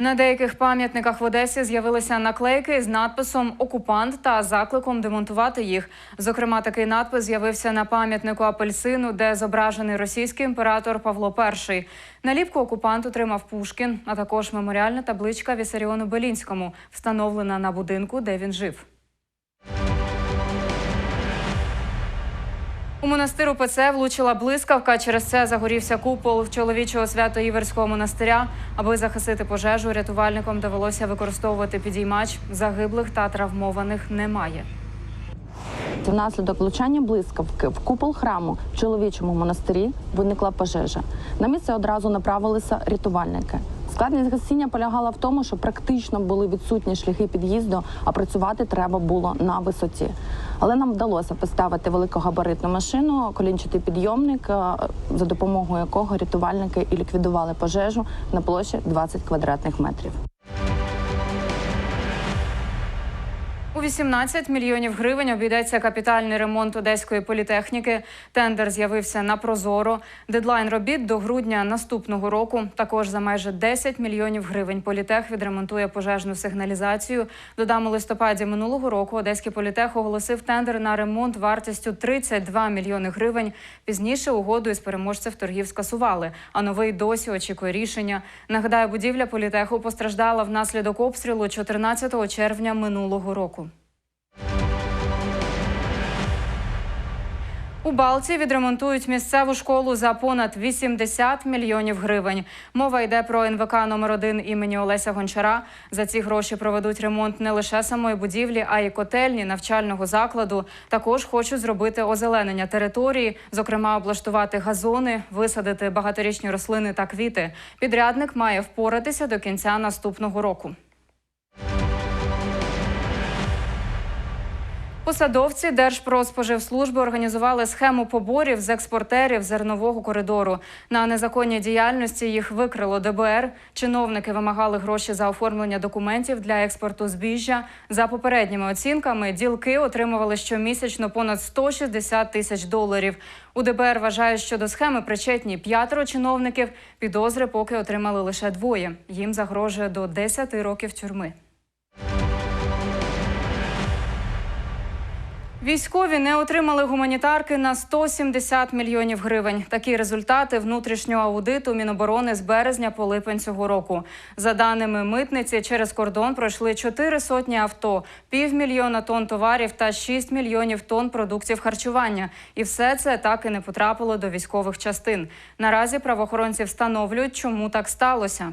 На деяких пам'ятниках в Одесі з'явилися наклейки з надписом Окупант та закликом демонтувати їх. Зокрема, такий надпис з'явився на пам'ятнику апельсину, де зображений російський імператор Павло І. Наліпку окупант отримав Пушкін, а також меморіальна табличка Вісаріону Белінському, встановлена на будинку, де він жив. У монастир УПЦ влучила блискавка. Через це загорівся купол чоловічого свято-іверського монастиря. Аби захистити пожежу, рятувальникам довелося використовувати підіймач. Загиблих та травмованих немає. Внаслідок влучання блискавки в купол храму в чоловічому монастирі виникла пожежа. На місце одразу направилися рятувальники. Складність гасіння полягала в тому, що практично були відсутні шляхи під'їзду, а працювати треба було на висоті. Але нам вдалося поставити великогабаритну машину, колінчатий підйомник, е, за допомогою якого рятувальники і ліквідували пожежу на площі 20 квадратних метрів. У 18 мільйонів гривень обійдеться капітальний ремонт одеської політехніки. Тендер з'явився на прозоро. Дедлайн робіт до грудня наступного року. Також за майже 10 мільйонів гривень політех відремонтує пожежну сигналізацію. Додам у листопаді минулого року Одеський політех оголосив тендер на ремонт вартістю 32 мільйони гривень. Пізніше угоду із переможців торгів скасували, а новий досі очікує рішення. Нагадаю, будівля політеху постраждала внаслідок обстрілу 14 червня минулого року. У Балті відремонтують місцеву школу за понад 80 мільйонів гривень. Мова йде про НВК номер 1 імені Олеся Гончара. За ці гроші проведуть ремонт не лише самої будівлі, а й котельні навчального закладу. Також хочуть зробити озеленення території, зокрема облаштувати газони, висадити багаторічні рослини та квіти. Підрядник має впоратися до кінця наступного року. Посадовці Держпродспоживслужби організували схему поборів з експортерів зернового коридору. На незаконній діяльності їх викрило ДБР. Чиновники вимагали гроші за оформлення документів для експорту збіжжя. За попередніми оцінками, ділки отримували щомісячно понад 160 тисяч доларів. У ДБР вважають, що до схеми причетні п'ятеро чиновників. Підозри поки отримали лише двоє. Їм загрожує до 10 років тюрми. Військові не отримали гуманітарки на 170 мільйонів гривень. Такі результати внутрішнього аудиту Міноборони з березня по липень цього року. За даними митниці, через кордон пройшли 4 сотні авто, півмільйона тонн товарів та 6 мільйонів тонн продуктів харчування. І все це так і не потрапило до військових частин. Наразі правоохоронці встановлюють, чому так сталося.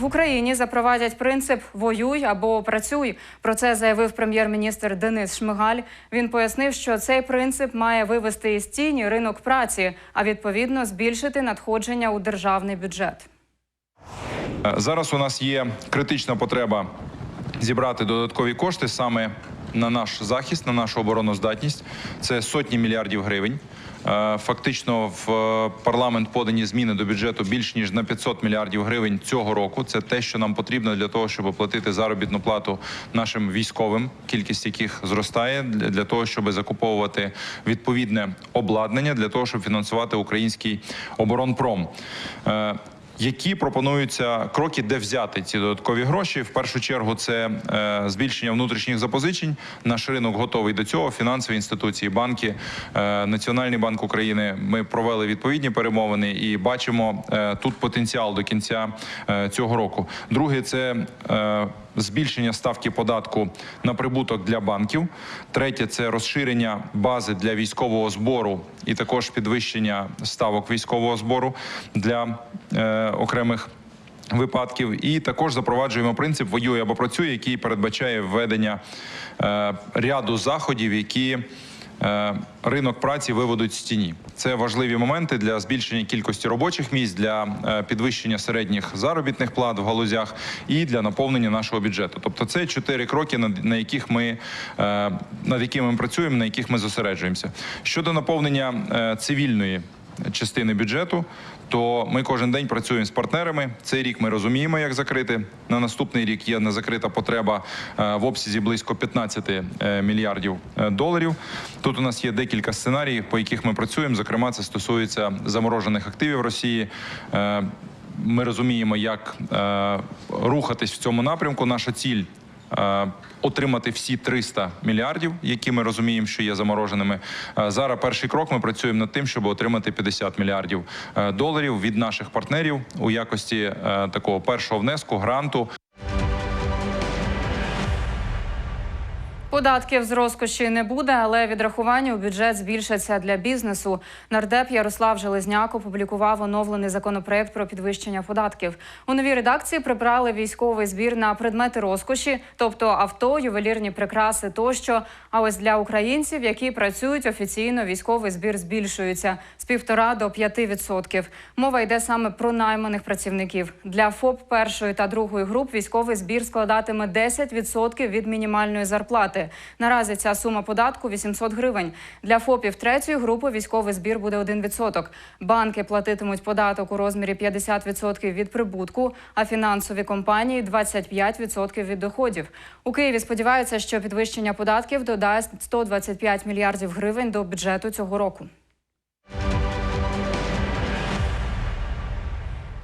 В Україні запровадять принцип воюй або працюй. Про це заявив прем'єр-міністр Денис Шмигаль. Він пояснив, що цей принцип має вивести із тіні ринок праці, а відповідно збільшити надходження у державний бюджет. Зараз у нас є критична потреба зібрати додаткові кошти саме на наш захист, на нашу обороноздатність. Це сотні мільярдів гривень. Е, Фактично в е, парламент подані зміни до бюджету більш ніж на 500 мільярдів гривень цього року. Це те, що нам потрібно для того, щоб оплатити заробітну плату нашим військовим, кількість яких зростає для для того, щоб закуповувати відповідне обладнання для того, щоб фінансувати український оборонпром. Які пропонуються кроки, де взяти ці додаткові гроші? В першу чергу це е, збільшення внутрішніх запозичень. Наш ринок готовий до цього. Фінансові інституції, банки, е, Національний банк України. Ми провели відповідні перемовини і бачимо е, тут потенціал до кінця е, цього року. Друге це е, збільшення ставки податку на прибуток для банків. Третє це розширення бази для військового збору і також підвищення ставок військового збору для е, окремих. Випадків і також запроваджуємо принцип воює або працює, який передбачає введення е, ряду заходів, які ринок праці виведуть з тіні. Це важливі моменти для збільшення кількості робочих місць, для е, підвищення середніх заробітних плат в галузях і для наповнення нашого бюджету. Тобто, це чотири кроки, на яких ми е, над якими ми працюємо, на яких ми зосереджуємося. Щодо наповнення е, цивільної частини бюджету, то ми кожен день працюємо з партнерами. Цей рік ми розуміємо, як закрити. На наступний рік є незакрита потреба е, в обсязі близько 15 е, мільярдів е, доларів. Тут у нас є декілька сценаріїв, по яких ми працюємо. Зокрема, це стосується заморожених активів Росії. Ми розуміємо, як рухатись в цьому напрямку. Наша ціль отримати всі 300 мільярдів, які ми розуміємо, що є замороженими. Е, Зараз перший крок ми працюємо над тим, щоб отримати 50 мільярдів е, доларів від наших партнерів у якості е, такого першого внеску гранту. Податків з розкоші не буде, але відрахування у бюджет збільшаться для бізнесу. Нардеп Ярослав Железняк опублікував оновлений законопроект про підвищення податків. У новій редакції прибрали військовий збір на предмети розкоші, тобто авто, ювелірні прикраси тощо. А ось для українців, які працюють офіційно, військовий збір збільшується з півтора до п'яти відсотків. Мова йде саме про найманих працівників. Для ФОП першої та другої груп військовий збір складатиме 10% від мінімальної зарплати. Наразі ця сума податку 800 гривень. Для ФОПів третьої групи військовий збір буде 1%. Банки платитимуть податок у розмірі 50% від прибутку, а фінансові компанії 25% від доходів. У Києві сподіваються, що підвищення податків додасть 125 мільярдів гривень до бюджету цього року.